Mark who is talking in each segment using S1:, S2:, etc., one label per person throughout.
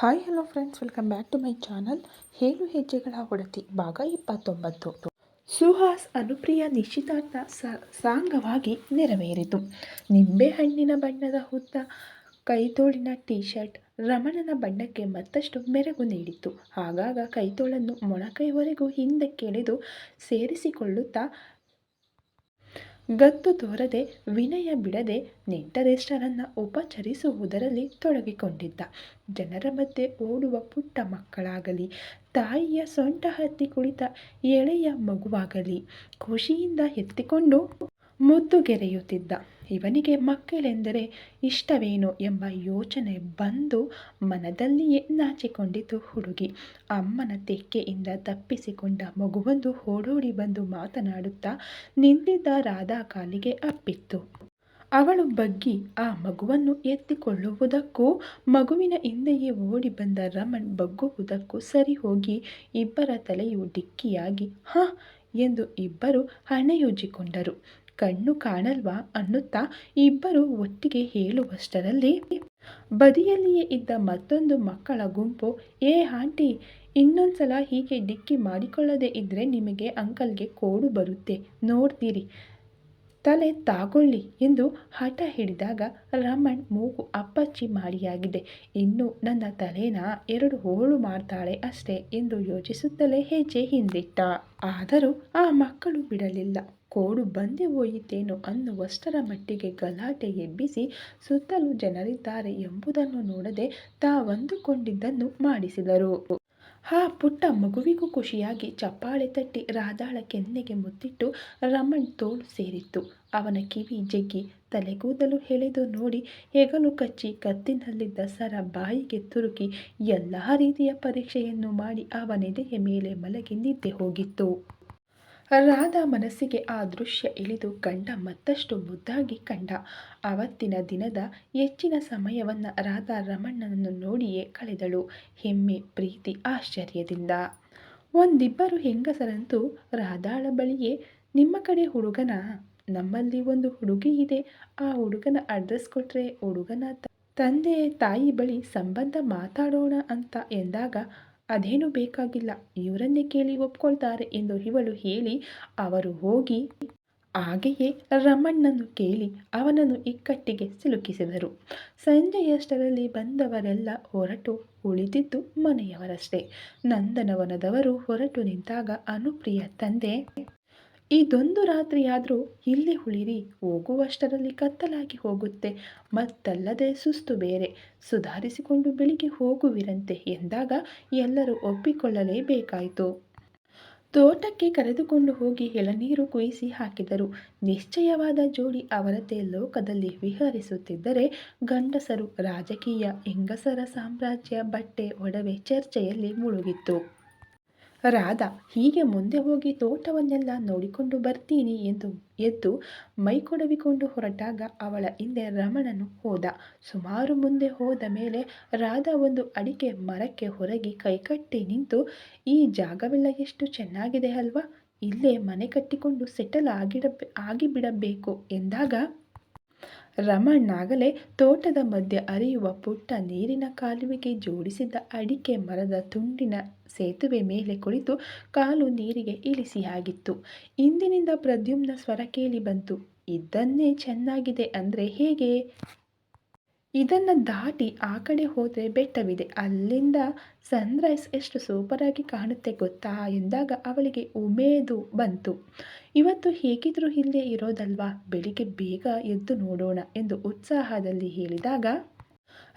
S1: Hi hello friends welcome back to my channel ಹೇಳು ಹೆಜ್ಜೆಗಳ ಒಡತಿ ಭಾಗ ಇಪ್ಪತ್ತೊಂಬತ್ತು. ಸುಹಾಸ್ ಅನುಪ್ರಿಯ ನಿಶ್ಚಿತಾರ್ಥ ಸಾಂಗವಾಗಿ ನೆರವೇರಿತು. ನಿಂಬೆಹಣ್ಣಿನ ಬಣ್ಣದ ಹುತ್ತ ಕೈತೋಳಿನ ಟೀ ಶರ್ಟ್ ರಮಣನ ಬಣ್ಣಕ್ಕೆ ಮತ್ತಷ್ಟು ಮೆರಗು ನೀಡಿತ್ತು. ಆಗಾಗ ಕೈತೋಳನ್ನು ಮೊಣಕೈವರೆಗೂ ಹಿಂದಕ್ಕೆಳೆದು ಸೇರಿಸಿಕೊಳ್ಳುತ್ತಾ ಗತ್ತು ತೋರದೆ, ವಿನಯ ಬಿಡದೆ ನೆಂಟರೆಷ್ಟರನ್ನು ಉಪಚರಿಸುವುದರಲ್ಲಿ ತೊಡಗಿಕೊಂಡಿದ್ದ. ಜನರ ಮಧ್ಯೆ ಓಡುವ ಪುಟ್ಟ ಮಕ್ಕಳಾಗಲಿ, ತಾಯಿಯ ಸೊಂಟ ಹತ್ತಿ ಕುಳಿತ ಎಳೆಯ ಮಗುವಾಗಲಿ, ಖುಷಿಯಿಂದ ಎತ್ತಿಕೊಂಡು ಮುದ್ದುಗೆರೆಯುತ್ತಿದ್ದ ಇವನಿಗೆ ಮಕ್ಕಳೆಂದರೆ ಇಷ್ಟವೇನು? ಎಂಬ ಯೋಚನೆ ಬಂದು ಮನದಲ್ಲಿಯೇ ನಾಚಿಕೊಂಡಿತು ಹುಡುಗಿ. ಅಮ್ಮನ ತೆಕ್ಕೆಯಿಂದ ತಪ್ಪಿಸಿಕೊಂಡ ಮಗುವೊಂದು ಓಡೋಡಿ ಬಂದು ಮಾತನಾಡುತ್ತಾ ನಿಂತಿದ್ದ ರಾಧಾ ಕಾಲಿಗೆ ಅಪ್ಪಿತ್ತು. ಅವಳು ಬಗ್ಗಿ ಆ ಮಗುವನ್ನು ಎತ್ತಿಕೊಳ್ಳುವುದಕ್ಕೂ, ಮಗುವಿನ ಹಿಂದೆಯೇ ಓಡಿ ಬಂದ ರಮಣ್ ಬಗ್ಗುವುದಕ್ಕೂ ಸರಿ ಹೋಗಿ ಇಬ್ಬರ ತಲೆಯು ಡಿಕ್ಕಿಯಾಗಿ, ಹ! ಎಂದು ಇಬ್ಬರು ಹಣೆಯುಜ್ಜಿಕೊಂಡರು. ಕಣ್ಣು ಕಾಣಲ್ವಾ ಅನ್ನುತ್ತಾ ಇಬ್ಬರು ಒಟ್ಟಿಗೆ ಹೇಳುವಷ್ಟರಲ್ಲಿ ಬದಿಯಲ್ಲಿಯೇ ಇದ್ದ ಮತ್ತೊಂದು ಮಕ್ಕಳ ಗುಂಪು, ಏ ಆಂಟಿ, ಇನ್ನೊಂದ್ಸಲ ಹೀಗೆ ಡಿಕ್ಕಿ ಮಾಡಿಕೊಳ್ಳದೆ ಇದ್ರೆ ನಿಮಗೆ ಅಂಕಲ್ಗೆ ಕೋಡು ಬರುತ್ತೆ, ನೋಡ್ತೀರಿ, ತಲೆ ತಾಗೊಳ್ಳಿ ಎಂದು ಹಠ ಹಿಡಿದಾಗ ರಮಣ್ ಮೂಗು ಅಪ್ಪಚ್ಚಿ ಮಾಡಿಯಾಗಿದೆ. ಇನ್ನು ನನ್ನ ತಲೆನ ಎರಡು ಹೋಳು ಮಾಡ್ತಾಳೆ ಅಷ್ಟೇ ಎಂದು ಯೋಚಿಸುತ್ತಲೇ ಹೆಜ್ಜೆ ಹಿಂದಿಟ್ಟ. ಆದರೂ ಆ ಮಕ್ಕಳು ಬಿಡಲಿಲ್ಲ. ಕೋಡು ಬಂದಿ ಹೋಯಿತೇನೋ ಅನ್ನುವಷ್ಟರ ಮಟ್ಟಿಗೆ ಗಲಾಟೆ ಎಬ್ಬಿಸಿ ಸುತ್ತಲೂ ಜನರಿದ್ದಾರೆ ಎಂಬುದನ್ನು ನೋಡದೆ ತಾವಂದುಕೊಂಡಿದ್ದನ್ನು ಮಾಡಿಸಿದರು. ಆ ಪುಟ್ಟ ಮಗುವಿಗೂ ಖುಷಿಯಾಗಿ ಚಪ್ಪಾಳೆ ತಟ್ಟಿ ರಾಧಾಳ ಕೆನ್ನೆಗೆ ಮುತ್ತಿಟ್ಟು ರಮಣ್ ತೋಳು ಸೇರಿತ್ತು. ಅವನ ಕಿವಿ ಜಗ್ಗಿ ತಲೆಗೂದಲು ಎಳೆದು ನೋಡಿ ಹೆಗಲು ಕಚ್ಚಿ ಕತ್ತಿನಲ್ಲಿದ್ದ ಸರ ಬಾಯಿಗೆ ತುರುಕಿ ಎಲ್ಲ ರೀತಿಯ ಪರೀಕ್ಷೆಯನ್ನು ಮಾಡಿ ಅವನೆದೆಯ ಮೇಲೆ ಮಲಗಿ ನಿದ್ದೆ ಹೋಗಿತ್ತು. ರಾಧಾ ಮನಸ್ಸಿಗೆ ಆ ದೃಶ್ಯ ಇಳಿದು ಗಂಡ ಮತ್ತಷ್ಟು ಮುದ್ದಾಗಿ ಕಂಡ. ಆವತ್ತಿನ ದಿನದ ಹೆಚ್ಚಿನ ಸಮಯವನ್ನು ರಾಧಾ ರಮಣ್ಣನನ್ನು ನೋಡಿಯೇ ಕಳೆದಳು. ಹೆಮ್ಮೆ, ಪ್ರೀತಿ, ಆಶ್ಚರ್ಯದಿಂದ. ಒಂದಿಬ್ಬರು ಹೆಂಗಸರಂತೂ ರಾಧಾಳ ಬಳಿಯೇ ನಿಮ್ಮ ಕಡೆ ಹುಡುಗನ? ನಮ್ಮಲ್ಲಿ ಒಂದು ಹುಡುಗಿ ಇದೆ. ಆ ಹುಡುಗನ ಅಡ್ರೆಸ್ ಕೊಟ್ಟರೆ ಹುಡುಗನ ತಂದೆ ತಾಯಿ ಬಳಿ ಸಂಬಂಧ ಮಾತಾಡೋಣ ಅಂತ ಎಂದಾಗ ಅದೇನು ಬೇಕಾಗಿಲ್ಲ. ಇವರನ್ನೇ ಕೇಳಿ ಒಪ್ಕೊಳ್ತಾರೆ ಎಂದು ಇವಳು ಹೇಳಿ, ಅವರು ಹೋಗಿ ಹಾಗೆಯೇ ರಮಣ್ಣನ್ನು ಕೇಳಿ ಅವನನ್ನು ಇಕ್ಕಟ್ಟಿಗೆ ಸಿಲುಕಿಸಿದರು. ಸಂಜೆಯಷ್ಟರಲ್ಲಿ ಬಂದವರೆಲ್ಲ ಹೊರಟು ಉಳಿದಿದ್ದು ಮನೆಯವರಷ್ಟೇ. ನಂದನವನದವರು ಹೊರಟು ನಿಂತಾಗ ಅನುಪ್ರಿಯ ತಂದೆ ಇದೊಂದು ರಾತ್ರಿಯಾದರೂ ಇಲ್ಲಿ ಉಳಿರಿ, ಹೋಗುವಷ್ಟರಲ್ಲಿ ಕತ್ತಲಾಗಿ ಹೋಗುತ್ತೆ, ಮತ್ತಲ್ಲದೆ ಸುಸ್ತು ಬೇರೆ. ಸುಧಾರಿಸಿಕೊಂಡು ಬೆಳಿಗ್ಗೆ ಹೋಗುವಿರಂತೆ ಎಂದಾಗ ಎಲ್ಲರೂ ಒಪ್ಪಿಕೊಳ್ಳಲೇಬೇಕಾಯಿತು. ತೋಟಕ್ಕೆ ಕರೆದುಕೊಂಡು ಹೋಗಿ ಎಳನೀರು ಕುಯಿಸಿ ಹಾಕಿದರು. ನಿಶ್ಚಯವಾದ ಜೋಡಿ ಅವರತೆ ಲೋಕದಲ್ಲಿ ವಿಹರಿಸುತ್ತಿದ್ದರೆ ಗಂಡಸರು ರಾಜಕೀಯ, ಹೆಂಗಸರ ಸಾಮ್ರಾಜ್ಯ, ಬಟ್ಟೆ, ಒಡವೆ ಚರ್ಚೆಯಲ್ಲಿ ಮುಳುಗಿತ್ತು. ರಾಧಾ, ಹೀಗೆ ಮುಂದೆ ಹೋಗಿ ತೋಟವನ್ನೆಲ್ಲ ನೋಡಿಕೊಂಡು ಬರ್ತೀನಿ ಎಂದು ಎದ್ದು ಮೈಕೊಡವಿಕೊಂಡು ಹೊರಟಾಗ ಅವಳ ಹಿಂದೆ ರಮಣನು ಹೋದ. ಸುಮಾರು ಮುಂದೆ ಹೋದ ಮೇಲೆ ರಾಧಾ ಒಂದು ಅಡಿಕೆ ಮರಕ್ಕೆ ಹೊರಗಿ ಕೈಕಟ್ಟಿ ನಿಂತು, ಈ ಜಾಗವೆಲ್ಲ ಎಷ್ಟು ಚೆನ್ನಾಗಿದೆ ಅಲ್ವಾ? ಇಲ್ಲೇ ಮನೆ ಕಟ್ಟಿಕೊಂಡು ಸೆಟಲ್ ಆಗಿಡ ಆಗಿಬಿಡಬೇಕು ಎಂದಾಗ ರಮಣ್ಣಾಗಲೇ ತೋಟದ ಮಧ್ಯೆ ಹರಿಯುವ ಪುಟ್ಟ ನೀರಿನ ಕಾಲುವೆಗೆ ಜೋಡಿಸಿದ್ದ ಅಡಿಕೆ ಮರದ ತುಂಡಿನ ಸೇತುವೆ ಮೇಲೆ ಕುಳಿತು ಕಾಲು ನೀರಿಗೆ ಇಳಿಸಿಯಾಗಿತ್ತು. ಇಂದಿನಿಂದ ಪ್ರದ್ಯುಮ್ನ ಸ್ವರ ಕೇಳಿ ಬಂತು ಇದ್ದನ್ನೇ ಚೆನ್ನಾಗಿದೆ ಅಂದರೆ ಹೇಗೆ? ಇದನ್ನು ದಾಟಿ ಆ ಕಡೆ ಹೋದರೆ ಬೆಟ್ಟವಿದೆ. ಅಲ್ಲಿಂದ ಸನ್ರೈಸ್ ಎಷ್ಟು ಸೂಪರಾಗಿ ಕಾಣುತ್ತೆ ಗೊತ್ತಾ? ಎಂದಾಗ ಅವಳಿಗೆ ಉಮೇದು ಬಂತು. ಇವತ್ತು ಹೇಗಿದ್ರೂ ಇಲ್ಲೇ ಇರೋದಲ್ವಾ? ಬೆಳಿಗ್ಗೆ ಬೇಗ ಎದ್ದು ನೋಡೋಣ ಎಂದು ಉತ್ಸಾಹದಲ್ಲಿ ಹೇಳಿದಾಗ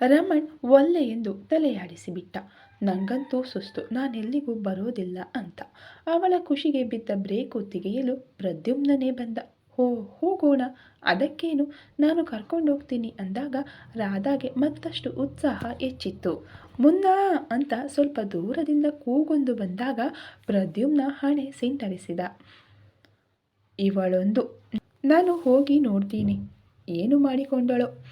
S1: ರಮಣ್ ಒಲ್ಲೆ ಎಂದು ತಲೆಯಾಡಿಸಿಬಿಟ್ಟ. ನಂಗಂತೂ ಸುಸ್ತು. ನಾನೆಲ್ಲಿಗೂ ಬರೋದಿಲ್ಲ ಅಂತ. ಅವಳ ಖುಷಿಗೆ ಬಿದ್ದ ಬ್ರೇಕು ತೆಗೆಯಲು ಪ್ರದ್ಯುಮ್ನೇ ಬಂದ. ಹೋ, ಹೋಗೋಣ. ಅದಕ್ಕೇನು? ನಾನು ಕರ್ಕೊಂಡೋಗ್ತೀನಿ ಅಂದಾಗ ರಾಧಾಗೆ ಮತ್ತಷ್ಟು ಉತ್ಸಾಹ ಹೆಚ್ಚಿತ್ತು. ಮುನ್ನ ಅಂತ ಸ್ವಲ್ಪ ದೂರದಿಂದ ಕೂಗೊಂದು ಬಂದಾಗ ಪ್ರದ್ಯುಮ್ನ ಹಣೆ ಸಿಂಟರಿಸಿದ. ಇವಳೊಂದು, ನಾನು ಹೋಗಿ ನೋಡ್ತೀನಿ. ಏನು ಮಾಡಿಕೊಂಡಳೋ?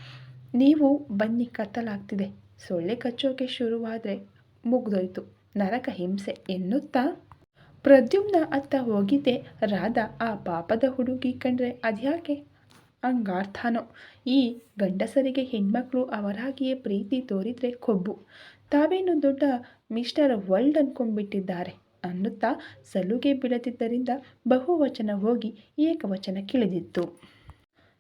S1: ನೀವು ಬನ್ನಿ, ಕತ್ತಲಾಗ್ತಿದೆ. ಸೊಳ್ಳೆ ಕಚ್ಚೋಕೆ ಶುರುವಾದರೆ ಮುಗ್ದೋಯ್ತು. ನರಕ ಹಿಂಸೆ ಎನ್ನುತ್ತಾ? ಪ್ರದ್ಯುಮ್ನ ಅತ್ತ ಹೋಗಿದ್ದೆ. ರಾಧಾ, ಆ ಪಾಪದ ಹುಡುಗಿ ಕಂಡ್ರೆ ಅದ್ಯಾಕೆ? ಹಂಗಾರ್ಥಾನೋ ಈ ಗಂಡಸರಿಗೆ ಹೆಣ್ಮಕ್ಳು ಅವರಾಗಿಯೇ ಪ್ರೀತಿ ತೋರಿದ್ರೆ ಕೊಬ್ಬು. ತಾವೇನು ದೊಡ್ಡ ಮಿಸ್ಟರ್ ವರ್ಲ್ಡ್ ಅಂದ್ಕೊಂಡ್ಬಿಟ್ಟಿದ್ದಾರೆ ಅನ್ನುತ್ತಾ ಸಲುಗೆ ಬಿಡದಿದ್ದರಿಂದ ಬಹುವಚನ ಹೋಗಿ ಏಕವಚನ ಕಿಳಿದಿತ್ತು.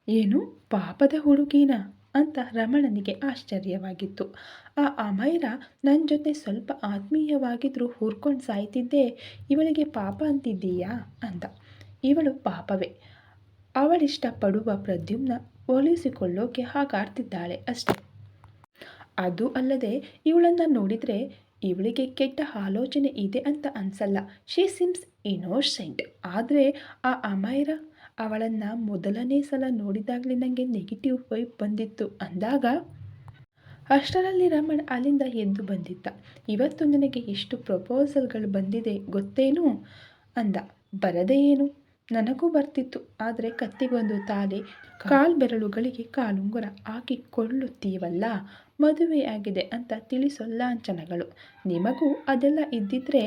S1: ಏನು? ಪಾಪದ ಹುಡುಗಿನ? ಅಂತ ರಮಣನಿಗೆ ಆಶ್ಚರ್ಯವಾಗಿತ್ತು. ಆ ಅಮೈರ ನನ್ನ ಜೊತೆ ಸ್ವಲ್ಪ ಆತ್ಮೀಯವಾಗಿದ್ದರೂ ಹುರ್ಕೊಂಡು ಸಾಯ್ತಿದ್ದೆ. ಇವಳಿಗೆ ಪಾಪ ಅಂತಿದ್ದೀಯಾ? ಅಂತ ಇವಳು ಪಾಪವೇ. ಅವಳಿಷ್ಟಪಡುವ ಪ್ರದ್ಯುಮ್ನ ಒಲಿಸಿಕೊಳ್ಳೋಕೆ ಹಾಗಾಡ್ತಿದ್ದಾಳೆ ಅಷ್ಟೆ. ಅದು ಅಲ್ಲದೆ ಇವಳನ್ನು ನೋಡಿದರೆ ಇವಳಿಗೆ ಕೆಟ್ಟ ಆಲೋಚನೆ ಇದೆ ಅಂತ ಅನ್ಸಲ್ಲ. ಶಿ ಸಿಮ್ಸ್ ಇನೋಸೆಂಟ್ ಆದರೆ ಆ ಅಮೈರ ಅವಳನ್ನು ಮೊದಲನೇ ಸಲ ನೋಡಿದಾಗಲೇ ನನಗೆ ನೆಗೆಟಿವ್ ವೈಬ್ ಬಂದಿತ್ತು. ಅಂದಾಗ ಅಷ್ಟರಲ್ಲಿ ರಮಣ್ ಅಲ್ಲಿಂದ ಎದ್ದು ಬಂದಿದ್ದ. ಇವತ್ತು ನನಗೆ ಎಷ್ಟು ಪ್ರಪೋಸಲ್ಗಳು ಬಂದಿದೆ ಗೊತ್ತೇನು? ಅಂದ. ಬರದೇ ಏನು? ನನಗೂ ಬರ್ತಿತ್ತು. ಆದರೆ ಕತ್ತಿಗೊಂದು ತಾಲೆ ಕಾಲ್ ಬೆರಳುಗಳಿಗೆ ಕಾಲುಂಗುರ ಹಾಕಿಕೊಳ್ಳುತ್ತೀವಲ್ಲ? ಮದುವೆಯಾಗಿದೆ ಅಂತ ತಿಳಿಸೋ ಲಾಂಛನಗಳು ನಿಮಗೂ ಅದೆಲ್ಲ ಇದ್ದಿದ್ರೆ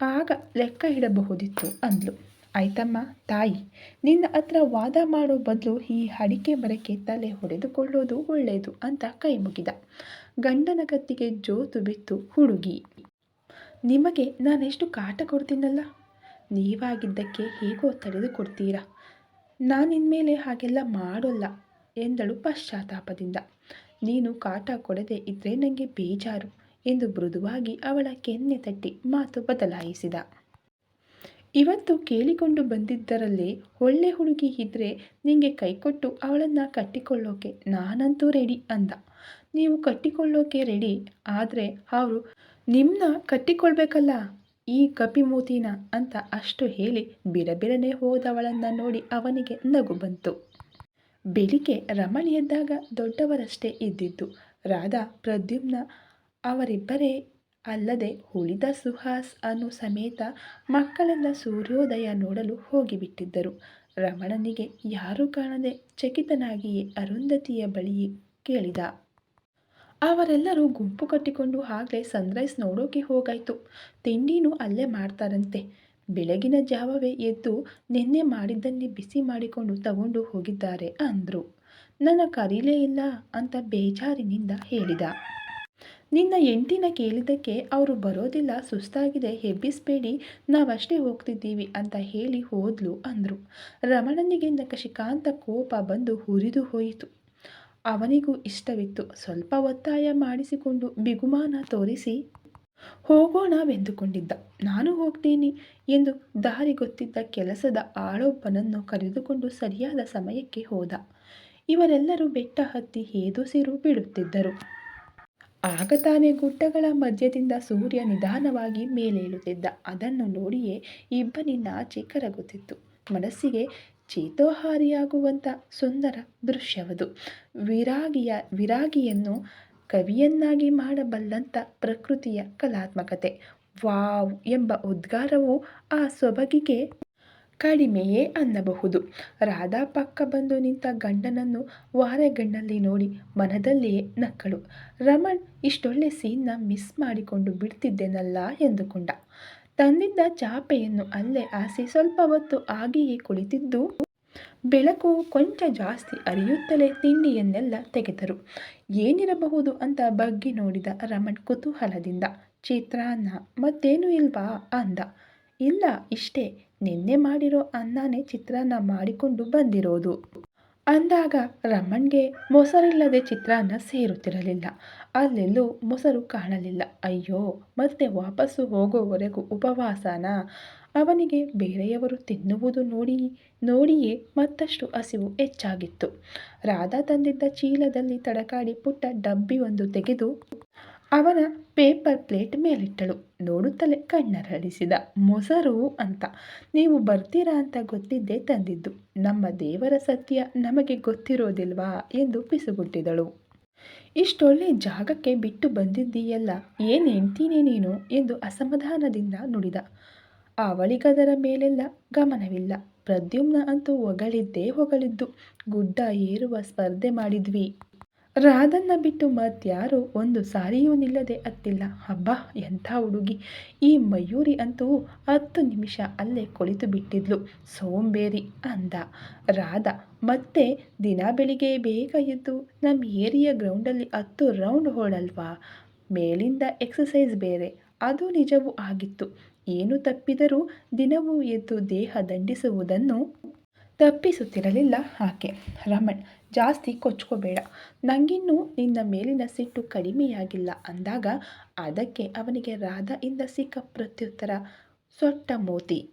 S1: ಆಗ ಲೆಕ್ಕ ಇಡಬಹುದಿತ್ತು, ಅಂದ್ಲು. ಆಯ್ತಮ್ಮ, ತಾಯಿ. ನಿನ್ನ ಹತ್ರ ವಾದ ಮಾಡೋ ಬದಲು ಈ ಅಡಿಕೆ ಮರಕ್ಕೆ ತಲೆ ಹೊಡೆದುಕೊಳ್ಳೋದು ಒಳ್ಳೆಯದು ಅಂತ ಕೈ ಮುಗಿದ. ಗಂಡನ ಕತ್ತಿಗೆ ಜೋತು ಬಿತ್ತು ಹುಡುಗಿ. ನಿಮಗೆ ನಾನೆಷ್ಟು ಕಾಟ ಕೊಡ್ತೀನಲ್ಲ? ನೀವಾಗಿದ್ದಕ್ಕೆ ಹೇಗೋ ತಡೆದುಕೊಡ್ತೀರಾ? ನಾನಿನ್ಮೇಲೆ ಹಾಗೆಲ್ಲ ಮಾಡೋಲ್ಲ ಎಂದಳು ಪಶ್ಚಾತ್ತಾಪದಿಂದ. ನೀನು ಕಾಟ ಕೊಡದೆ ಇದ್ರೆ ನನಗೆ ಬೇಜಾರು ಎಂದು ಮೃದುವಾಗಿ ಅವಳ ಕೆನ್ನೆ ತಟ್ಟಿ ಮಾತು ಬದಲಾಯಿಸಿದ. ಇವತ್ತು ಕೇಳಿಕೊಂಡು ಬಂದಿದ್ದರಲ್ಲಿ ಒಳ್ಳೆ ಹುಡುಗಿ ಇದ್ದರೆ ನಿಮಗೆ ಕೈಕೊಟ್ಟು ಅವಳನ್ನು ಕಟ್ಟಿಕೊಳ್ಳೋಕೆ ನಾನಂತೂ ರೆಡಿ ಅಂದ. ನೀವು ಕಟ್ಟಿಕೊಳ್ಳೋಕೆ ರೆಡಿ ಆದರೆ ಅವರು ನಿಮ್ಮನ್ನ ಕಟ್ಟಿಕೊಳ್ಬೇಕಲ್ಲ? ಈ ಕಪಿಮೂತಿನ ಅಂತ ಅಷ್ಟು ಹೇಳಿ ಬಿಡಬಿಡನೆ ಹೋದವಳನ್ನು ನೋಡಿ ಅವನಿಗೆ ನಗು ಬಂತು. ಬೆಳಿಗ್ಗೆ ರಮಣಿ ಎದ್ದಾಗ ದೊಡ್ಡವರಷ್ಟೇ ಇದ್ದಿದ್ದು. ರಾಧಾ, ಪ್ರದ್ಯುಮ್ನ ಅವರಿಬ್ಬರೇ ಅಲ್ಲದೆ ಉಳಿದ ಸುಹಾಸ್ ಅನು ಸಮೇತ ಮಕ್ಕಳೆಲ್ಲ ಸೂರ್ಯೋದಯ ನೋಡಲು ಹೋಗಿಬಿಟ್ಟಿದ್ದರು. ರಮಣನಿಗೆ ಯಾರೂ ಕಾಣದೆ ಚಕಿತನಾಗಿಯೇ ಅರುಂಧತಿಯ ಬಳಿ ಕೇಳಿದ, ಅವರೆಲ್ಲರೂ ಗುಂಪು ಕಟ್ಟಿಕೊಂಡು ಆಗಲೇ ಸನ್ರೈಸ್ ನೋಡೋಕೆ ಹೋಗಾಯ್ತು. ತಿಂಡಿನೂ ಅಲ್ಲೇ ಮಾಡ್ತಾರಂತೆ. ಬೆಳಗಿನ ಜಾವವೇ ಎದ್ದು ನಿನ್ನೆ ಮಾಡಿದ್ದನ್ನೇ ಬಿಸಿ ಮಾಡಿಕೊಂಡು ತಗೊಂಡು ಹೋಗಿದ್ದಾರೆ, ಅಂದರು. ನನ್ನ ಕರೀಲೇ ಇಲ್ಲ, ಅಂತ ಬೇಜಾರಿನಿಂದ ಹೇಳಿದ. ನಿನ್ನ ಎಂಟಿನ ಕೇಳಿದ್ದಕ್ಕೆ ಅವರು ಬರೋದಿಲ್ಲ, ಸುಸ್ತಾಗಿದೆ, ಹೆಬ್ಬಿಸಬೇಡಿ, ನಾವಷ್ಟೇ ಹೋಗ್ತಿದ್ದೀವಿ ಅಂತ ಹೇಳಿ ಹೋದ್ಲು ಅಂದರು. ರಮಣನಿಗೆ ನಕಶಿಕಾಂತ ಕೋಪ ಬಂದು ಹುರಿದು ಹೋಯಿತು. ಅವನಿಗೂ ಇಷ್ಟವಿತ್ತು. ಸ್ವಲ್ಪ ಒತ್ತಾಯ ಮಾಡಿಸಿಕೊಂಡು ಬಿಗುಮಾನ ತೋರಿಸಿ ಹೋಗೋಣವೆಂದುಕೊಂಡಿದ್ದ ನಾನು ಹೋಗ್ತೀನಿ ಎಂದು ದಾರಿ ಗೊತ್ತಿದ್ದ ಕೆಲಸದ ಆಳೊಬ್ಬನನ್ನು ಕರೆದುಕೊಂಡು ಸರಿಯಾದ ಸಮಯಕ್ಕೆ ಹೋದ. ಇವರೆಲ್ಲರೂ ಬೆಟ್ಟ ಹತ್ತಿ ಹೇದುಸಿರು ಬಿಡುತ್ತಿದ್ದರು ಆಗ ತಾನೇ ಗುಡ್ಡಗಳ ಮಧ್ಯದಿಂದ ಸೂರ್ಯ ನಿಧಾನವಾಗಿ ಮೇಲೇಳುತ್ತಿದ್ದ. ಅದನ್ನು ನೋಡಿಯೇ ಇಬ್ಬನಿ ನಾಚಿ ಕರಗುತ್ತಿತ್ತು. ಮನಸ್ಸಿಗೆ ಚೇತೋಹಾರಿಯಾಗುವಂಥ ಸುಂದರ ದೃಶ್ಯವದು. ವಿರಾಗಿಯ, ವಿರಾಗಿಯನ್ನು ಕವಿಯನ್ನಾಗಿ ಮಾಡಬಲ್ಲಂಥ ಪ್ರಕೃತಿಯ ಕಲಾತ್ಮಕತೆ. ವಾವ್ ಎಂಬ ಉದ್ಗಾರವು ಆ ಸೊಬಗಿಗೆ ಕಡಿಮೆಯೇ ಅನ್ನಬಹುದು. ರಾಧಾ ಪಕ್ಕ ಬಂದು ನಿಂತ ಗಂಡನನ್ನು ವಾರೆಗಣ್ಣಲ್ಲಿ ನೋಡಿ ಮನದಲ್ಲಿಯೇ ನಕ್ಕಳು. ರಮಣ್, ಇಷ್ಟೊಳ್ಳೆ ಸೀನ್ನ ಮಿಸ್ ಮಾಡಿಕೊಂಡು ಬಿಡ್ತಿದ್ದೇನಲ್ಲ ಎಂದುಕೊಂಡ. ತಂದಿದ್ದ ಚಾಪೆಯನ್ನು ಅಲ್ಲೇ ಆಸಿ ಸ್ವಲ್ಪ ಹೊತ್ತು ಆಗಿಯೇ ಕುಳಿತಿದ್ದು, ಬೆಳಕು ಕೊಂಚ ಜಾಸ್ತಿ ಅರಿಯುತ್ತಲೇ ತಿಂಡಿಯನ್ನೆಲ್ಲ ತೆಗೆದರು. ಏನಿರಬಹುದು ಅಂತ ಬಗ್ಗಿ ನೋಡಿದ ರಮಣ್ ಕುತೂಹಲದಿಂದ, ಚಿತ್ರಾನ್ನ ಮತ್ತೇನು ಇಲ್ವಾ? ಅಂದ. ಇಲ್ಲ, ಇಷ್ಟೇ. ನಿನ್ನೆ ಮಾಡಿರೋ ಅನ್ನನೇ ಚಿತ್ರಾನ್ನ ಮಾಡಿಕೊಂಡು ಬಂದಿರೋದು. ಅಂದಾಗ ರಮಣ್ಗೆ ಮೊಸರಿಲ್ಲದೆ ಚಿತ್ರಾನ್ನ ಸೇರುತ್ತಿರಲಿಲ್ಲ. ಅಲ್ಲೆಲ್ಲೂ ಮೊಸರು ಕಾಣಲಿಲ್ಲ. ಅಯ್ಯೋ, ಮತ್ತೆ ವಾಪಸ್ಸು ಹೋಗೋವರೆಗೂ ಉಪವಾಸನ? ಅವನಿಗೆ ಬೇರೆಯವರು ತಿನ್ನುವುದು ನೋಡಿ, ನೋಡಿಯೇ ಮತ್ತಷ್ಟು ಹಸಿವು ಹೆಚ್ಚಾಗಿತ್ತು. ರಾಧಾ ತಂದಿದ್ದ ಚೀಲದಲ್ಲಿ ತಡಕಾಡಿ ಪುಟ್ಟ ಡಬ್ಬಿ ಒಂದು ತೆಗೆದು ಅವನ ಪೇಪರ್ ಪ್ಲೇಟ್ ಮೇಲಿಟ್ಟಳು. ನೋಡುತ್ತಲೇ ಕಣ್ಣರಳಿಸಿದ, ಮೊಸರು ಅಂತ. ನೀವು ಬರ್ತೀರಾ ಅಂತ ಗೊತ್ತಿದ್ದೇ ತಂದಿದ್ದು. ನಮ್ಮ ದೇವರ ಸತ್ಯ ನಮಗೆ ಗೊತ್ತಿರೋದಿಲ್ವಾ? ಎಂದು ಪಿಸುಗುಟ್ಟಿದಳು. ಇಷ್ಟೊಳ್ಳೆ ಜಾಗಕ್ಕೆ ಬಿಟ್ಟು ಬಂದಿದ್ದೀಯಲ್ಲ, ಏನು ಹೆಂಡ್ತೀನಿ ನೀನು? ಎಂದು ಅಸಮಾಧಾನದಿಂದ ನುಡಿದ. ಅವಳಿಗದರ ಮೇಲೆಲ್ಲ ಗಮನವಿಲ್ಲ. ಪ್ರದ್ಯುಮ್ನ ಅಂತೂ ಹೊಗಳಿದ್ದೇ ಹೊಗಳಿದ್ದು, ಗುಡ್ಡ ಏರುವ ಸ್ಪರ್ಧೆ ಮಾಡಿದ್ವಿ. ರಾಧನ್ನ ಬಿಟ್ಟು ಮತ್ಯಾರು ಒಂದು ಸಾರಿಯೂ ನಿಲ್ಲದೆ ಅತ್ತಿಲ್ಲ. ಹಬ್ಬ ಎಂಥ ಹುಡುಗಿ. ಈ ಮಯೂರಿ ಅಂತೂ ಹತ್ತು ನಿಮಿಷ ಅಲ್ಲೇ ಕುಳಿತು ಬಿಟ್ಟಿದ್ಲು. ಸೋಂಬೇರಿ ಅಂದ. ರಾಧ, ಮತ್ತೆ ದಿನ ಬೆಳಿಗ್ಗೆ ಬೇಗ ಎದ್ದು ನಮ್ಮ ಏರಿಯಾ ಗ್ರೌಂಡಲ್ಲಿ ಹತ್ತು ರೌಂಡ್ ಹೋಳಲ್ವಾ? ಮೇಲಿಂದ ಎಕ್ಸಸೈಸ್ ಬೇರೆ. ಅದು ನಿಜವೂ ಆಗಿತ್ತು. ಏನು ತಪ್ಪಿದರೂ ದಿನವೂ ಎದ್ದು ದೇಹ ದಂಡಿಸುವುದನ್ನು ತಪ್ಪಿಸುತ್ತಿರಲಿಲ್ಲ ಆಕೆ. ರಮಣ್, ಜಾಸ್ತಿ ಕೊಚ್ಕೋಬೇಡ. ನಂಗಿನ್ನೂ ನಿನ್ನ ಮೇಲಿನ ಸಿಟ್ಟು ಕಡಿಮೆಯಾಗಿಲ್ಲ ಅಂದಾಗ ಅದಕ್ಕೆ ಅವನಿಗೆ ರಾಧೆಯಿಂದ ಸಿಕ್ಕ ಪ್ರತ್ಯುತ್ತರ, ಸೊಟ್ಟ ಮೋತಿ.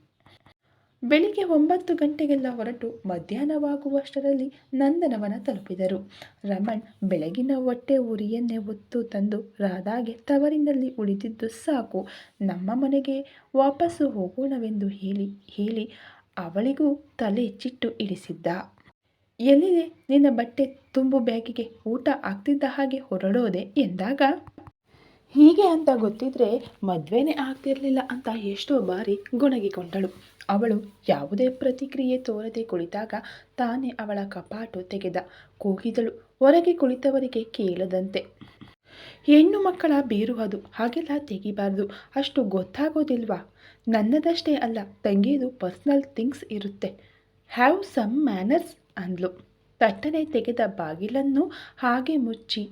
S1: ಬೆಳಿಗ್ಗೆ ಒಂಬತ್ತು ಗಂಟೆಗೆಲ್ಲ ಹೊರಟು ಮಧ್ಯಾಹ್ನವಾಗುವಷ್ಟರಲ್ಲಿ ನಂದನವನ ತಲುಪಿದರು. ರಮಣ್ ಬೆಳಗಿನ ಹೊಟ್ಟೆ ಉರಿಯನ್ನೇ ಒತ್ತು ತಂದು ರಾಧಾಗೆ ತವರಿನಲ್ಲಿ ಉಳಿದಿದ್ದು ಸಾಕು. ನಮ್ಮ ಮನೆಗೆ ವಾಪಸ್ಸು ಹೋಗೋಣವೆಂದು ಹೇಳಿ ಹೇಳಿ ಅವಳಿಗೂ ತಲೆ ಚಿಟ್ಟು ಇಳಿಸಿದ್ದ. ಎಲ್ಲಿದೆ ನಿನ್ನ ಬಟ್ಟೆ ತುಂಬು ಬ್ಯಾಗಿಗೆ ಊಟ ಆಗ್ತಿದ್ದ ಹಾಗೆ ಹೊರಡೋದೆ ಎಂದಾಗ, ಹೀಗೆ ಅಂತ ಗೊತ್ತಿದ್ರೆ ಮದುವೆನೇ ಆಗ್ತಿರ್ಲಿಲ್ಲ ಅಂತ ಎಷ್ಟೋ ಬಾರಿ ಗೊಣಗಿಕೊಂಡಳು. ಅವಳು ಯಾವುದೇ ಪ್ರತಿಕ್ರಿಯೆ ತೋರದೆ ಕುಳಿತಾಗ ತಾನೇ ಅವಳ ಕಪಾಟು ತೆಗೆದ. ಕೂಗಿದಳು. ಹೊರಗೆ ಕುಳಿತವರಿಗೆ ಕೇಳದಂತೆ. ಹೆಣ್ಣು ಮಕ್ಕಳ ಬೀರು ಅದು, ಹಾಗೆಲ್ಲ ತೆಗಿಬಾರ್ದು. ಅಷ್ಟು ಗೊತ್ತಾಗೋದಿಲ್ವಾ? ನನ್ನದಷ್ಟೇ ಅಲ್ಲ, ತಂಗಿದು ಪರ್ಸ್ನಲ್ ಥಿಂಗ್ಸ್ ಇರುತ್ತೆ. ಹ್ಯಾವ್ ಸಮ್ ಮ್ಯಾನರ್ಸ್ ಅಂದ್ಲು. ತಟ್ಟನೆ ತೆಗೆದ ಬಾಗಿಲನ್ನು ಹಾಗೆ ಮುಚ್ಚಿ.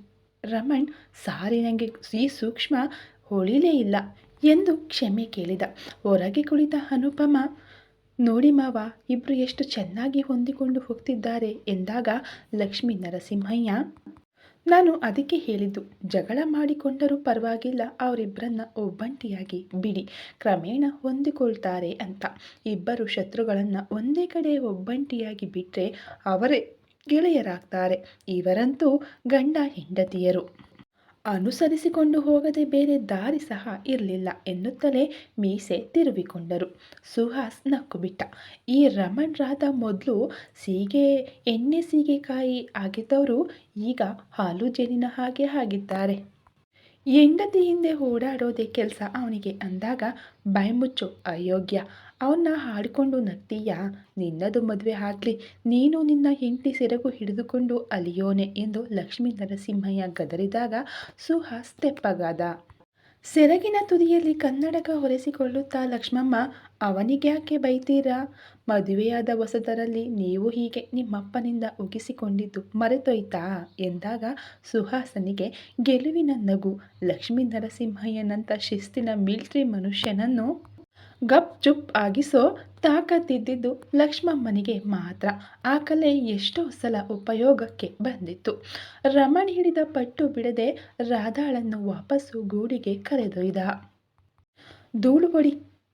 S1: ರಮಣ್ ಸಾರಿ ನನಗೆ ಈ ಸೂಕ್ಷ್ಮ ಹೊಳಿಲೇ ಇಲ್ಲ ಎಂದು ಕ್ಷಮೆ ಕೇಳಿದ. ಹೊರಗೆ ಕುಳಿತ ಅನುಪಮ, ನೋಡಿ ಮಾವ ಇಬ್ಬರು ಎಷ್ಟು ಚೆನ್ನಾಗಿ ಹೊಂದಿಕೊಂಡು ಹೋಗ್ತಿದ್ದಾರೆ ಎಂದಾಗ ಲಕ್ಷ್ಮೀ ನರಸಿಂಹಯ್ಯ ನಾನು ಅದಕ್ಕೆ ಹೇಳಿದ್ದು, ಜಗಳ ಮಾಡಿಕೊಂಡರೂ ಪರವಾಗಿಲ್ಲ, ಅವರಿಬ್ಬರನ್ನ ಒಬ್ಬಂಟಿಯಾಗಿ ಬಿಡಿ, ಕ್ರಮೇಣ ಹೊಂದಿಕೊಳ್ತಾರೆ ಅಂತ. ಇಬ್ಬರು ಶತ್ರುಗಳನ್ನು ಒಂದೇ ಕಡೆ ಒಬ್ಬಂಟಿಯಾಗಿ ಬಿಟ್ಟರೆ ಅವರೇ ಗೆಳೆಯರಾಗ್ತಾರೆ. ಇವರಂತೂ ಗಂಡ ಹೆಂಡತಿಯರು. ಅನುಸರಿಸಿಕೊಂಡು ಹೋಗದೆ ಬೇರೆ ದಾರಿ ಸಹ ಇರಲಿಲ್ಲ ಎನ್ನುತ್ತಲೇ ಮೀಸೆ ತಿರುವಿಕೊಂಡರು. ಸುಹಾಸ್ ನಕ್ಕುಬಿಟ್ಟ. ಈ ರಮಣ್ ರಾಧ ಮೊದಲು ಸೀಗೆ, ಎಣ್ಣೆ ಸೀಗೆಕಾಯಿ ಆಗಿದ್ದವರು ಈಗ ಹಾಲು ಜೇನಿನ ಹಾಗೆ ಆಗಿದ್ದಾರೆ. ಹೆಂಡತಿ ಹಿಂದೆ ಓಡಾಡೋದೇ ಕೆಲಸ ಅವನಿಗೆ ಅಂದಾಗ ಬಾಯ್ಮುಚ್ಚು, ಅಯೋಗ್ಯ ಅವನ್ನ ಹಾಡಿಕೊಂಡು ನಗ್ತೀಯಾ? ನಿನ್ನದು ಮದುವೆ ಆಗಲಿ, ನೀನು ನಿನ್ನ ಹೆಂಡತಿ ಸೆರಗು ಹಿಡಿದುಕೊಂಡು ಅಲಿಯೋನೆ ಎಂದು ಲಕ್ಷ್ಮೀ ನರಸಿಂಹಯ್ಯ ಗದರಿದಾಗ ಸುಹಾಸ್ ತೆಪ್ಪಗಾದ. ಸೆರಗಿನ ತುದಿಯಲ್ಲಿ ಕನ್ನಡಕ ಹೊರೆಸಿಕೊಳ್ಳುತ್ತಾ ಲಕ್ಷ್ಮಮ್ಮ ಅವನಿಗ್ಯಾಕೆ ಬೈತೀರಾ? ಮದುವೆಯಾದ ಹೊಸದರಲ್ಲಿ ನೀವು ಹೀಗೆ ನಿಮ್ಮಪ್ಪನಿಂದ ಉಗಿಸಿಕೊಂಡಿದ್ದು ಮರೆತೊಯ್ತಾ? ಎಂದಾಗ ಸುಹಾಸನಿಗೆ ಗೆಲುವಿನ ನಗು ಲಕ್ಷ್ಮೀ ನರಸಿಂಹಯ್ಯನಂಥ ಶಿಸ್ತಿನ ಮಿಲ್ಟ್ರಿ ಮನುಷ್ಯನನ್ನು ಗಪ್ ಚುಪ್ ಆಗಿಸೋ ತಾಕತ್ತಿದ್ದಿದ್ದು ಲಕ್ಷ್ಮಮ್ಮನಿಗೆ ಮಾತ್ರ. ಆ ಕಲೆ ಎಷ್ಟೋ ಸಲ ಉಪಯೋಗಕ್ಕೆ ಬಂದಿತ್ತು. ರಮಣ್ ಹಿಡಿದ ಪಟ್ಟು ಬಿಡದೆ ರಾಧಾಳನ್ನು ವಾಪಸ್ಸು ಗೂಡಿಗೆ ಕರೆದೊಯ್ದ. ಧೂಳು ಬಡಿ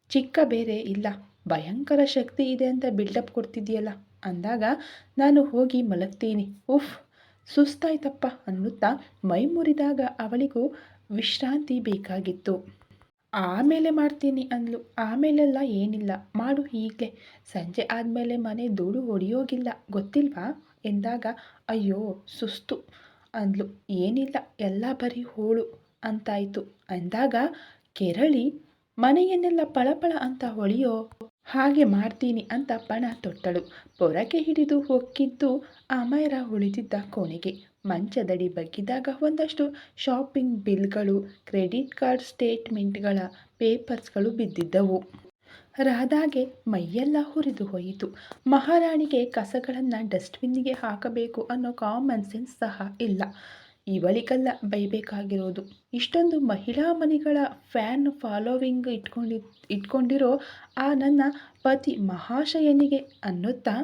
S1: ಚಿಕ್ಕ ಬೇರೆ ಇಲ್ಲ. ಭಯಂಕರ ಶಕ್ತಿ ಇದೆ ಅಂತ ಬಿಲ್ಡಪ್ ಕೊಡ್ತಿದ್ಯಲ್ಲ ಅಂದಾಗ ನಾನು ಹೋಗಿ ಮಲಗ್ತೀನಿ. ಉಫ್, ಸುಸ್ತಾಯ್ತಪ್ಪ ಅನ್ನುತ್ತಾ ಮೈ ಮುರಿದಾಗ ಅವಳಿಗೂ ವಿಶ್ರಾಂತಿ ಬೇಕಾಗಿತ್ತು. ಆಮೇಲೆ ಮಾಡ್ತೀನಿ ಅಂದ್ಲು. ಆಮೇಲೆಲ್ಲ ಏನಿಲ್ಲ. ಮಾಡು ಹೀಗೆ ಸಂಜೆ ಆದಮೇಲೆ ಮನೆ ಧೂಳು ಹೊಡೆಯೋಗಿಲ್ಲ. ಗೊತ್ತಿಲ್ವಾ? ಎಂದಾಗ, ಅಯ್ಯೋ, ಸುಸ್ತು ಅಂದ್ಲು. ಏನಿಲ್ಲ, ಎಲ್ಲ ಬರೀ ಹೋಳು ಅಂತಾಯಿತು. ಅಂದಾಗ, ಕೆರಳಿ, ಮನೆಯನ್ನೆಲ್ಲ ಪಳಪಳ ಅಂತ ಹೊಳಿಯೋ ಹಾಗೆ ಮಾಡ್ತೀನಿ ಅಂತ ಪಣ ತೊಟ್ಟಳು. ಪೊರಕೆ ಹಿಡಿದು ಹೊಕ್ಕಿದ್ದು ಅಮೈರ ಉಳಿದಿದ್ದ ಕೋಣೆಗೆ. ಮಂಚದಡಿ ಬಗ್ಗಿದಾಗ ಒಂದಷ್ಟು ಶಾಪಿಂಗ್ ಬಿಲ್ಗಳು, ಕ್ರೆಡಿಟ್ ಕಾರ್ಡ್ ಸ್ಟೇಟ್ಮೆಂಟ್ಗಳ ಪೇಪರ್ಸ್ಗಳು ಬಿದ್ದಿದ್ದವು. ರಾಧಾಗೆ ಮೈಯೆಲ್ಲ ಹುರಿದು ಹೋಯಿತು. ಮಹಾರಾಣಿಗೆ ಕಸಗಳನ್ನು ಡಸ್ಟ್ಬಿನ್ನಿಗೆ ಹಾಕಬೇಕು ಅನ್ನೋ ಕಾಮನ್ ಸೆನ್ಸ್ ಸಹ ಇಲ್ಲ. ಇವಳಿಗೆಲ್ಲ ಬೈಬೇಕಾಗಿರೋದು. ಇಷ್ಟೊಂದು ಮಹಿಳಾ ಮನೆಗಳ ಫ್ಯಾನ್ ಫಾಲೋವಿಂಗ್ ಇಟ್ಕೊಂಡಿ ಇಟ್ಕೊಂಡಿರೋ ಆ ನನ್ನ ಪತಿ ಮಹಾಶಯನಿಗೆ ಅನ್ನುತ್ತಾ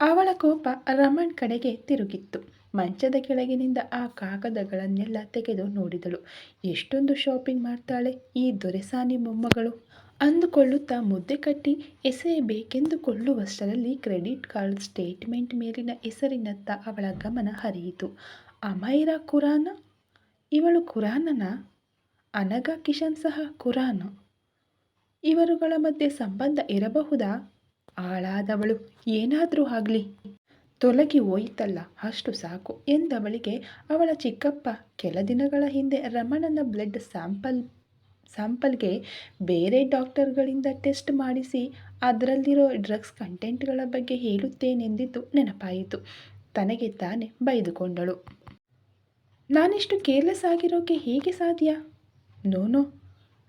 S1: ಅವಳ ಕೋಪ ರಮಣ್ ಕಡೆಗೆ ತಿರುಗಿತ್ತು. ಮಂಚದ ಕೆಳಗಿನಿಂದ ಆ ಕಾಗದಗಳನ್ನೆಲ್ಲ ತೆಗೆದು ನೋಡಿದಳು. ಎಷ್ಟೊಂದು ಶಾಪಿಂಗ್ ಮಾಡ್ತಾಳೆ ಈ ದೊರೆಸಾನಿ ಮೊಮ್ಮಗಳು. ಅಂದುಕೊಳ್ಳುತ್ತಾ ಮುದ್ದೆ ಕಟ್ಟಿ ಎಸೆಯಬೇಕೆಂದುಕೊಳ್ಳುವಷ್ಟರಲ್ಲಿ ಕ್ರೆಡಿಟ್ ಕಾರ್ಡ್ ಸ್ಟೇಟ್ಮೆಂಟ್ ಮೇಲಿನ ಹೆಸರಿನತ್ತ ಅವಳ ಗಮನ ಹರಿಯಿತು. ಅಮೈರಾ ಕುರಾನ ಇವಳು ಕುರಾನನ ಅನಗ ಕಿಶನ್ ಸಹ ಕುರಾನ ಇವರುಗಳ ಮಧ್ಯೆ ಸಂಬಂಧ ಇರಬಹುದಾ? ಆಳಾದವಳು, ಏನಾದರೂ ಆಗಲಿ. ತೊಲಗಿ ಹೋಯಿತಲ್ಲ, ಅಷ್ಟು ಸಾಕು ಎಂದವಳಿಗೆ ಅವಳ ಚಿಕ್ಕಪ್ಪ ಕೆಲ ದಿನಗಳ ಹಿಂದೆ ರಮಣನ ಬ್ಲಡ್ ಸ್ಯಾಂಪಲ್ ಸ್ಯಾಂಪಲ್ಗೆ ಬೇರೆ ಡಾಕ್ಟರ್ಗಳಿಂದ ಟೆಸ್ಟ್ ಮಾಡಿಸಿ ಅದರಲ್ಲಿರೋ ಡ್ರಗ್ಸ್ ಕಂಟೆಂಟ್ಗಳ ಬಗ್ಗೆ ಹೇಳುತ್ತೇನೆಂದಿದ್ದು ನೆನಪಾಯಿತು. ತನಗೆ ತಾನೇ ಬೈದುಕೊಂಡಳು. ನಾನಿಷ್ಟು ಕೇರ್ಲೆಸ್ ಆಗಿರೋಕ್ಕೆ ಹೇಗೆ ಸಾಧ್ಯ? No no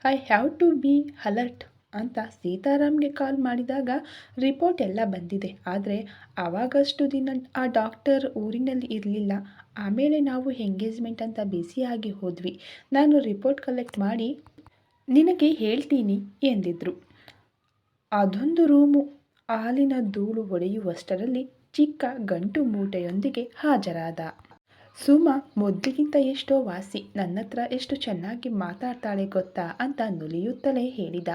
S1: I have to be alert ಅಂತ ಸೀತಾರಾಮ್ಗೆ ಕಾಲ್ ಮಾಡಿದಾಗ ರಿಪೋರ್ಟ್ ಎಲ್ಲ ಬಂದಿದೆ. ಆದರೆ ಆವಾಗಷ್ಟು ದಿನ ಆ ಡಾಕ್ಟರ್ ಊರಿನಲ್ಲಿ ಇರಲಿಲ್ಲ. ಆಮೇಲೆ ನಾವು ಎಂಗೇಜ್ಮೆಂಟ್ ಅಂತ ಬ್ಯುಸಿಯಾಗಿ ಹೋದ್ವಿ. ನಾನು ರಿಪೋರ್ಟ್ ಕಲೆಕ್ಟ್ ಮಾಡಿ ನಿನಗೆ ಹೇಳ್ತೀನಿ ಎಂದಿದ್ರು. ಅದೊಂದು ರೂಮು. ಹಾಲಿನ ಧೂಳು ಒಡೆಯುವಷ್ಟರಲ್ಲಿ ಚಿಕ್ಕ ಗಂಟು ಮೂಟೆಯೊಂದಿಗೆ ಹಾಜರಾದ. ಸುಮ, ಮೊದಲಿಗಿಂತ ಎಷ್ಟೋ ವಾಸಿ ನನ್ನ ಹತ್ರ ಎಷ್ಟು ಚೆನ್ನಾಗಿ ಮಾತಾಡ್ತಾಳೆ ಗೊತ್ತಾ? ಅಂತ ನುಲಿಯುತ್ತಲೇ ಹೇಳಿದ.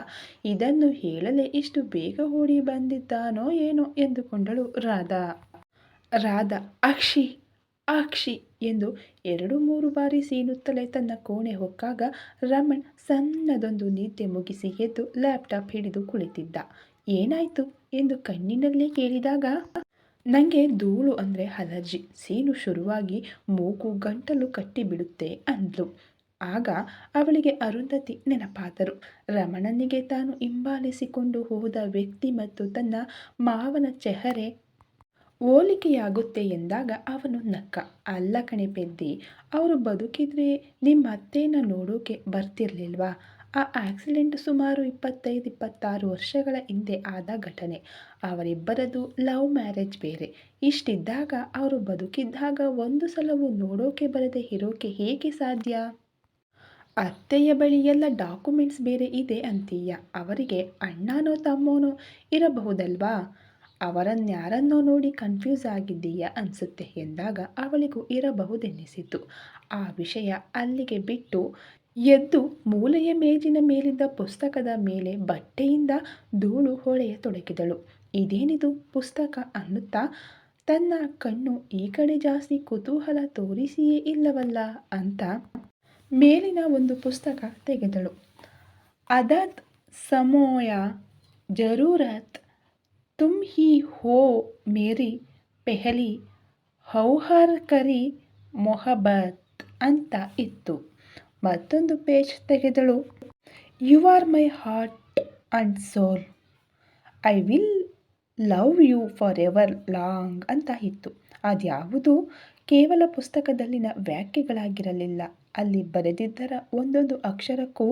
S1: ಇದನ್ನು ಹೇಳಲೇ ಇಷ್ಟು ಬೇಗ ಓಡಿ ಬಂದಿದ್ದಾನೋ ಏನೋ ಎಂದುಕೊಂಡಳು ರಾಧಾ. ರಾಧಾ, ಅಕ್ಷಿ ಅಕ್ಷಿ ಎಂದು ಎರಡು ಮೂರು ಬಾರಿ ಸೀನುತ್ತಲೇ ತನ್ನ ಕೋಣೆ ಹೊಕ್ಕಾಗ ರಮಣ್ ಸಣ್ಣದೊಂದು ನಿದ್ದೆ ಮುಗಿಸಿ ಎದ್ದು ಲ್ಯಾಪ್ಟಾಪ್ ಹಿಡಿದು ಕುಳಿತಿದ್ದ. ಏನಾಯ್ತು? ಎಂದು ಕಣ್ಣಿನಲ್ಲೇ ಕೇಳಿದಾಗ ನನಗೆ ಧೂಳು ಅಂದರೆ ಅಲರ್ಜಿ. ಸೀನು ಶುರುವಾಗಿ ಮೂಗು ಗಂಟಲು ಕಟ್ಟಿಬಿಡುತ್ತೆ ಅಂದ್ಲು. ಆಗ ಅವಳಿಗೆ ಅರುಂಧತಿ ನೆನಪಾದರು. ರಮಣನಿಗೆ ತಾನು ಹಿಂಬಾಲಿಸಿಕೊಂಡು ಹೋದ ವ್ಯಕ್ತಿ ಮತ್ತು ತನ್ನ ಮಾವನ ಚೆಹರೆ ಹೋಲಿಕೆಯಾಗುತ್ತೆ ಎಂದಾಗ ಅವನು ನಕ್ಕ. ಅಲ್ಲ ಕಣೆ ಪೆದ್ದಿ, ಅವರು ಬದುಕಿದ್ರೆ ನಿಮ್ಮ ಅತ್ತೆಯನ್ನು ನೋಡೋಕೆ ಬರ್ತಿರ್ಲಿಲ್ವಾ? ಆ ಆಕ್ಸಿಡೆಂಟ್ ಸುಮಾರು ಇಪ್ಪತ್ತೈದು, ಇಪ್ಪತ್ತಾರು ವರ್ಷಗಳ ಹಿಂದೆ ಆದ ಘಟನೆ. ಅವರಿಬ್ಬರದು ಲವ್ ಮ್ಯಾರೇಜ್ ಬೇರೆ. ಇಷ್ಟಿದ್ದಾಗ ಅವರು ಬದುಕಿದ್ದಾಗ ಒಂದು ಸಲವೂ ನೋಡೋಕೆ ಬರದೆ ಇರೋಕೆ ಹೇಗೆ ಸಾಧ್ಯ? ಅತ್ತೆಯ ಬಳಿ ಎಲ್ಲ ಡಾಕ್ಯುಮೆಂಟ್ಸ್ ಬೇರೆ ಇದೆ ಅಂತೀಯ. ಅವರಿಗೆ ಅಣ್ಣನೋ, ತಮ್ಮನೋ ಇರಬಹುದಲ್ವಾ? ಅವರನ್ಯಾರನ್ನೋ ನೋಡಿ ಕನ್ಫ್ಯೂಸ್ ಆಗಿದ್ದೀಯಾ ಅನಿಸುತ್ತೆ ಎಂದಾಗ ಅವಳಿಗೂ ಇರಬಹುದೆನ್ನಿಸಿತು ಆ ವಿಷಯ ಅಲ್ಲಿಗೆ ಬಿಟ್ಟು ಎದ್ದು ಮೂಲೆಯ ಮೇಜಿನ ಮೇಲಿದ್ದ ಪುಸ್ತಕದ ಮೇಲೆ ಬಟ್ಟೆಯಿಂದ ಧೂಳು ಹೊಳೆಯತೊಡಗಿದಳು ಇದೇನಿದು ಪುಸ್ತಕ ಅನ್ನುತ್ತಾ? ತನ್ನ ಕಣ್ಣು ಈ ಕಡೆ ಜಾಸ್ತಿ ಕುತೂಹಲ ತೋರಿಸಿಯೇ ಇಲ್ಲವಲ್ಲ ಅಂತ ಮೇಲಿನ ಒಂದು ಪುಸ್ತಕ ತೆಗೆದಳು. ಅದತ್ ಸಮೋಯ ಜರೂರತ್ ತುಮ್ ಹಿ ಹೋ ಮೇರಿ ಪೆಹಲಿ ಹೌಹರ್ ಕರಿ ಮೊಹಬತ್ ಅಂತ ಇತ್ತು. ಮತ್ತೊಂದು page ತೆಗೆದಳು. You are my heart and soul I will love you forever long ಅಂತ ಇತ್ತು. ಅದ್ಯಾವುದು ಕೇವಲ ಪುಸ್ತಕದಲ್ಲಿನ ವ್ಯಾಖ್ಯೆಗಳಾಗಿರಲಿಲ್ಲ. ಅಲ್ಲಿ ಬರೆದಿದ್ದರ ಒಂದೊಂದು ಅಕ್ಷರಕ್ಕೂ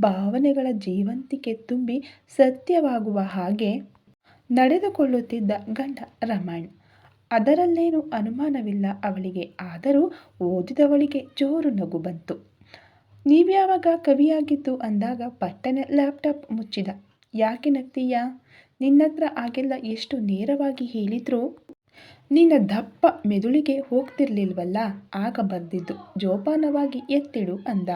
S1: ಭಾವನೆಗಳ ಜೀವಂತಿಕೆ ತುಂಬಿ ಸತ್ಯವಾಗುವ ಹಾಗೆ ನಡೆದುಕೊಳ್ಳುತ್ತಿದ್ದ ಗಂಡ ರಮಣ್. ಅದರಲ್ಲೇನು ಅನುಮಾನವಿಲ್ಲ ಅವಳಿಗೆ. ಆದರೂ ಓದಿದವಳಿಗೆ ಜೋರು ನಗು ಬಂತು. ನೀವ್ಯಾವಾಗ ಕವಿಯಾಗಿದ್ದು ಅಂದಾಗ ಪಟ್ಟನೆ ಲ್ಯಾಪ್ಟಾಪ್ ಮುಚ್ಚಿದ. ಯಾಕೆ ನಗ್ತೀಯಾ? ನಿನ್ನತ್ರ ಆಗೆಲ್ಲ ಎಷ್ಟು ನೇರವಾಗಿ ಹೇಳಿದ್ರು? ನಿನ್ನ ದಪ್ಪ ಮೆದುಳಿಗೆ ಹೋಗ್ತಿರ್ಲಿಲ್ವಲ್ಲ? ಆಗ ಬರ್ದಿದ್ದು. ಜೋಪಾನವಾಗಿ ಎತ್ತಿಡು ಅಂದ.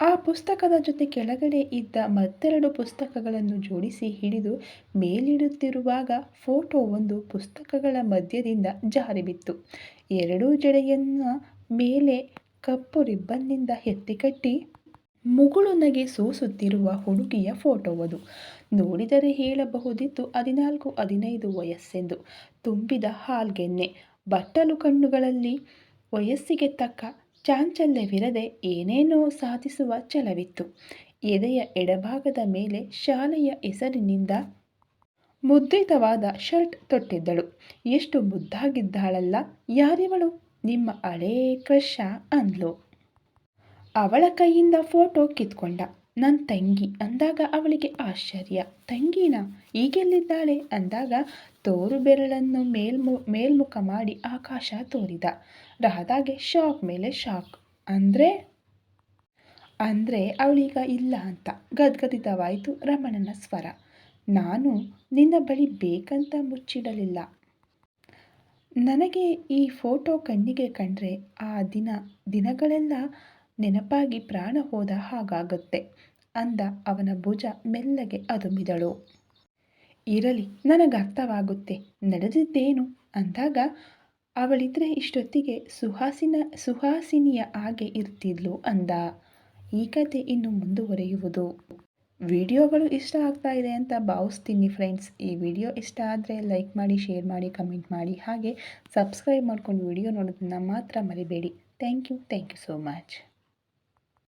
S1: ಆ ಪುಸ್ತಕದ ಜೊತೆ ಕೆಳಗಡೆ ಇದ್ದ ಮತ್ತೆರಡು ಪುಸ್ತಕಗಳನ್ನು ಜೋಡಿಸಿ ಹಿಡಿದು ಮೇಲಿಡುತ್ತಿರುವಾಗ ಫೋಟೋ ಒಂದು ಪುಸ್ತಕಗಳ ಮಧ್ಯದಿಂದ ಜಾರಿಬಿತ್ತು. ಎರಡೂ ಜಡೆಯನ್ನು ಮೇಲೆ ಕಪ್ಪು ರಿಬ್ಬನ್ನಿಂದ ಎತ್ತಿಕಟ್ಟಿ ಮುಗುಳು ನಗೆ ಸೂಸುತ್ತಿರುವ ಹುಡುಗಿಯ ಫೋಟೋವದು ನೋಡಿದರೆ ಹೇಳಬಹುದಿತ್ತು ಹದಿನಾಲ್ಕು, ಹದಿನೈದು ವಯಸ್ಸೆಂದು. ತುಂಬಿದ ಹಾಲ್ಗೆನ್ನೆ ಬಟ್ಟಲು ಕಣ್ಣುಗಳಲ್ಲಿ ವಯಸ್ಸಿಗೆ ತಕ್ಕ ಚಾಂಚಲ್ಯವಿರದೆ ಏನೇನೋ ಸಾಧಿಸುವ ಛಲವಿತ್ತು. ಎದೆಯ ಎಡಭಾಗದ ಮೇಲೆ ಶಾಲೆಯ ಹೆಸರಿನಿಂದ ಮುದ್ರಿತವಾದ ಶರ್ಟ್ ತೊಟ್ಟಿದ್ದಳು. ಎಷ್ಟು ಮುದ್ದಾಗಿದ್ದಾಳಲ್ಲ, ಯಾರಿವಳು? ನಿಮ್ಮ ಹಳೇ ಕ್ರಶ ಅಂದ್ಲು. ಅವಳ ಕೈಯಿಂದ ಫೋಟೋ ಕಿತ್ಕೊಂಡ. ನನ್ನ ತಂಗಿ ಅಂದಾಗ ಅವಳಿಗೆ ಆಶ್ಚರ್ಯ. ತಂಗಿನ ಈಗೆಲ್ಲಿದ್ದಾಳೆ? ಅಂದಾಗ ತೋರು ಬೆರಳನ್ನು ಮೇಲ್ಮು, ಮೇಲ್ಮುಖ ಮಾಡಿ ಆಕಾಶ ತೋರಿದ. ರಾಧಾಗೆ ಶಾಕ್ ಮೇಲೆ ಶಾಕ್. ಅಂದರೆ? ಅಂದರೆ ಅವಳೀಗ ಇಲ್ಲ ಅಂತ. ಗದ್ಗದಿತವಾಯಿತು ರಮಣನ ಸ್ವರ. ನಾನು ನಿನ್ನ ಬಳಿ ಬೇಕಂತ ಮುಚ್ಚಿಡಲಿಲ್ಲ. ನನಗೆ ಈ ಫೋಟೋ ಕಣ್ಣಿಗೆ ಕಂಡರೆ ಆ ದಿನ, ದಿನಗಳೆಲ್ಲ ನೆನಪಾಗಿ ಪ್ರಾಣ ಹೋದ ಹಾಗಾಗುತ್ತೆ ಅಂದ ಅವನ ಭುಜ ಮೆಲ್ಲಗೆ ಅದುಮಿದಳು. ಇರಲಿ ನನಗರ್ಥವಾಗುತ್ತೆ ನಡೆದಿದ್ದೇನು ಅಂದಾಗ ಅವಳಿದ್ರೆ ಇಷ್ಟೊತ್ತಿಗೆ ಸುಹಾಸಿನ, ಸುಹಾಸಿನಿಯ ಹಾಗೆ ಇರ್ತಿದ್ಲು ಅಂದ. ಈ ಕತೆ ಇನ್ನು ಮುಂದುವರಿಯುವುದು. ವಿಡಿಯೋಗಳು ಇಷ್ಟ ಆಗ್ತಾ ಇದೆ ಅಂತ ಭಾವಿಸ್ತೀನಿ ಫ್ರೆಂಡ್ಸ್ ಈ ವಿಡಿಯೋ ಇಷ್ಟ ಆದರೆ ಲೈಕ್ ಮಾಡಿ ಶೇರ್ ಮಾಡಿ ಕಮೆಂಟ್ ಮಾಡಿ, ಹಾಗೆ ಸಬ್ಸ್ಕ್ರೈಬ್ ಮಾಡ್ಕೊಂಡು ವಿಡಿಯೋ ನೋಡೋದನ್ನು ಮಾತ್ರ ಮರಿಬೇಡಿ. Thank you thank you so much